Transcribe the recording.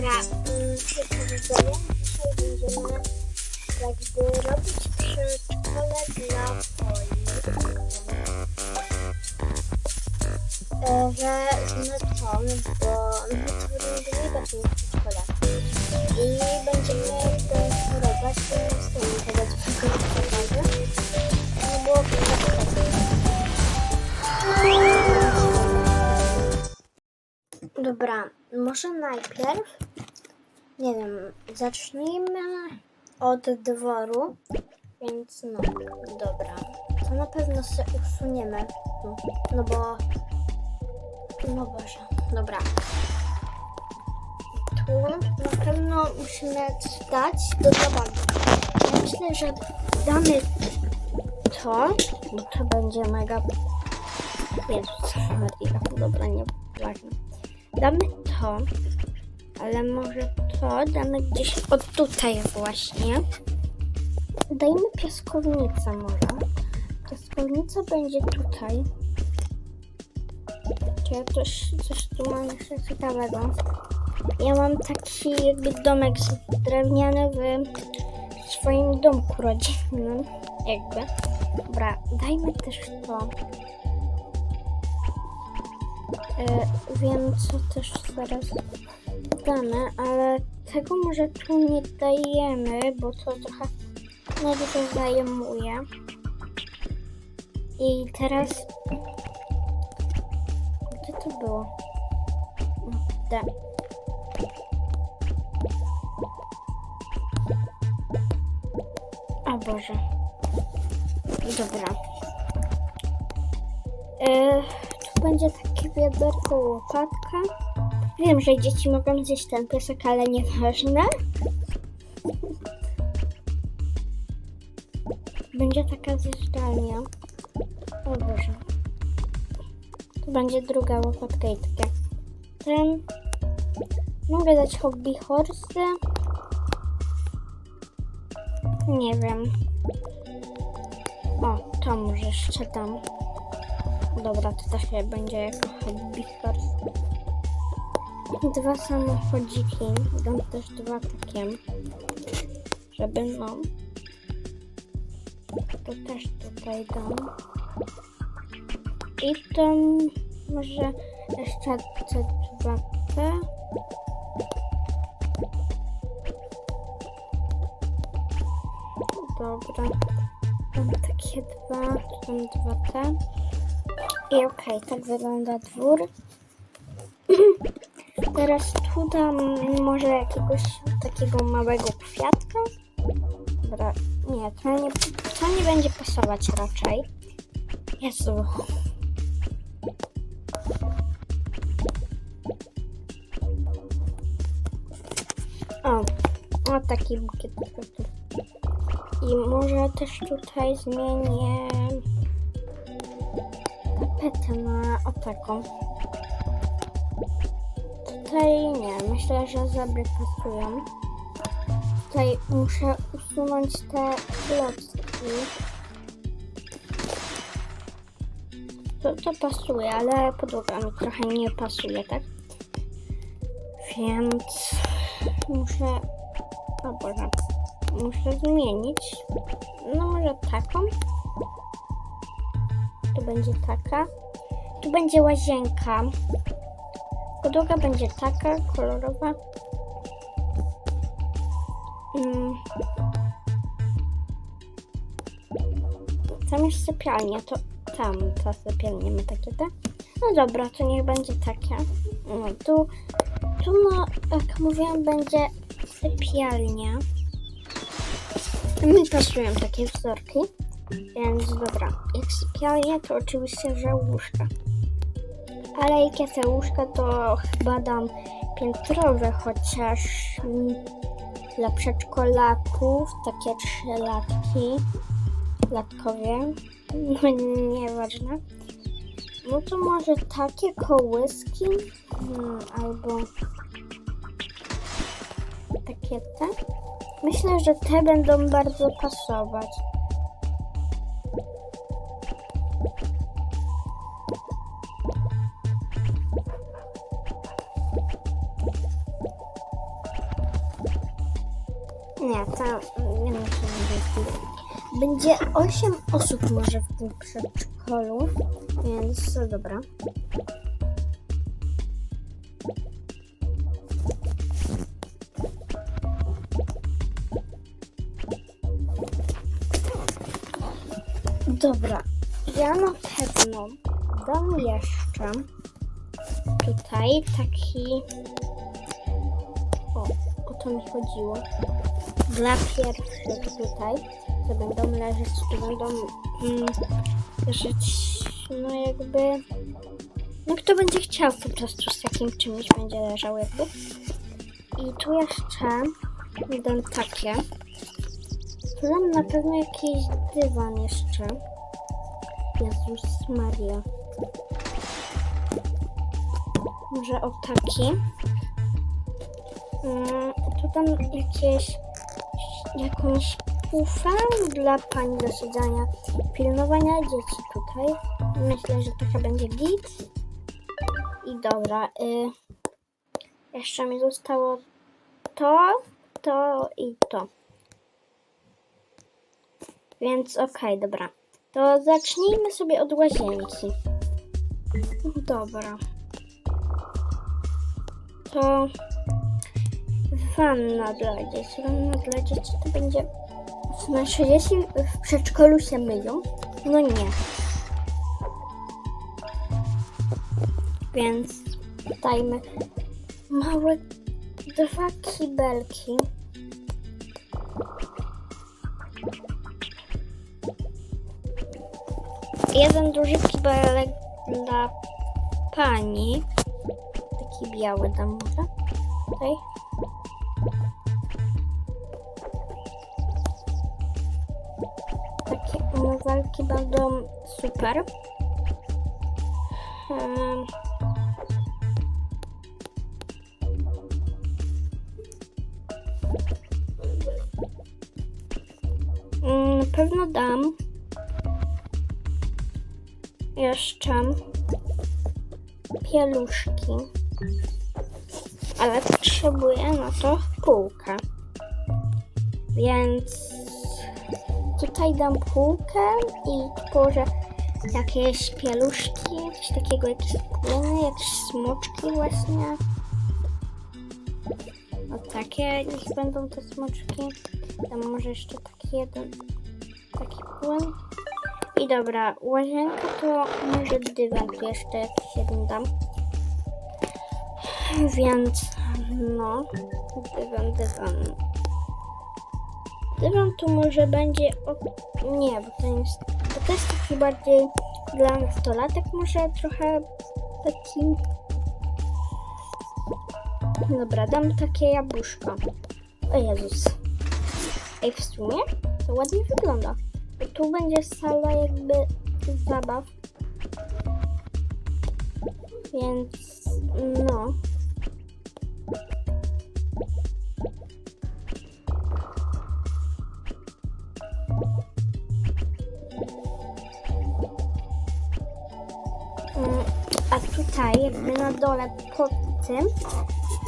Dobra, dzisiaj będziemy robić dla Poli. Że z bo przedszkole. I będziemy. Nie było Dobra, może najpierw, nie wiem, zacznijmy od dworu, więc no, dobra. To na pewno się usuniemy, no, no bo, no Boże, dobra. Tu na pewno musimy dać do zabawy. Myślę, że damy to, bo to będzie mega... Jezus Maria, dobra, nie ważne. Damy to, ale może to damy gdzieś od tutaj właśnie. Dajmy piaskownicę może. Piaskownica będzie tutaj. Czy ja coś, coś tu mam jeszcze ciekawego? Ja mam taki jakby domek drewniany w swoim domku rodzinnym, jakby. Dobra, dajmy też to. E, wiem, co też zaraz damy, ale tego może tu nie dajemy, bo to trochę dużo zajmuje. I teraz... Gdzie to było? No, Gdzie? O Boże. Dobra. E, tu będzie takie wiaderko, łopatka. Wiem, że dzieci mogą zjeść ten piesek, ale nieważne. Będzie taka zjeżdżalnia. O Boże. Tu będzie druga łopatka i. Ten. Mogę dać hobby horsy. Nie wiem. O, to może jeszcze dam. Dobra, to też będzie jako hobby horse. Dwa samochodziki. Dam też dwa takie. Żeby no. To też tutaj dam. I to może jeszcze te dwa te. Dobra. Mam takie dwa, tam dwa te. I okej, tak wygląda dwór. Teraz tu dam może jakiegoś takiego małego kwiatka. Dobra, nie, to nie, to nie będzie pasować raczej. Jezu. O, o taki bukiet. I może też tutaj zmienię tapetę na o taką. Tutaj nie, myślę, że zabry pasują. Tutaj muszę usunąć te klocki. To, to pasuje, ale podłoga mi trochę nie pasuje, tak? Więc muszę... O Boże, muszę zmienić. No może taką. Tu będzie taka. Tu będzie łazienka. Podłoga będzie taka, kolorowa. Mm. Tam jest sypialnia, to tam ta sypialnia ma takie te. No dobra, to niech będzie takie. No, tu, tu no, jak mówiłam, będzie sypialnia. Mi pasują takie wzorki, więc dobra. Jak sypialnia, to oczywiście, że łóżka. Ale te łóżka, to chyba dam piętrowe, chociaż dla przedszkolaków takie trzylatki, latkowie, no nieważne. No to może takie kołyski, hmm, albo takie te. Myślę, że te będą bardzo pasować. Nie, to nie muszę mówić. Będzie 8 osób może w tym przedszkolu, więc to dobra. Dobra, ja na pewno dam jeszcze tutaj taki. O, o to mi chodziło. Dla pierwszych tutaj, co będą leżeć, to będą mm, leżeć, no jakby. No kto będzie chciał po prostu z takim czymś będzie leżał jakby. I tu jeszcze dam takie. Tu dam na pewno jakiś dywan jeszcze. Jezus Maria. Może o taki. Mm, tu dam jakieś, jakąś pufę dla pani do siedzenia, pilnowania dzieci tutaj. Myślę, że taka będzie git. I dobra, y, jeszcze mi zostało to, to i to. Więc okej, dobra. To zacznijmy sobie od łazienki. Dobra. To dzieci. Wanna dla dzieci to będzie... Znaczy, jeśli w przedszkolu się myją, no nie. Więc dajmy małe dwa kibelki. Jeden duży kibelek dla pani. Taki biały dam może. Tutaj. Takie umywalki będą super. Mm, Na pewno dam jeszcze pieluszki, ale potrzebuję na to półkę. Więc tutaj dam półkę i położę jakieś pieluszki, jakieś takiego, jakieś płyny, jakieś smoczki właśnie. O takie niech będą te smoczki. Tam może jeszcze taki jeden, taki płyn. I dobra, łazienka to może dywan jeszcze jakiś jeden dam. Więc no, dywan, dywan. Dywan tu może będzie, o, nie, bo to jest, to jest taki bardziej dla nastolatek, może trochę taki, dobra, dam takie jabłuszko. O Jezus. Ej, w sumie to ładnie wygląda. Tu będzie sala jakby zabaw. Więc no. Mm, A tutaj jakby na dole pod tym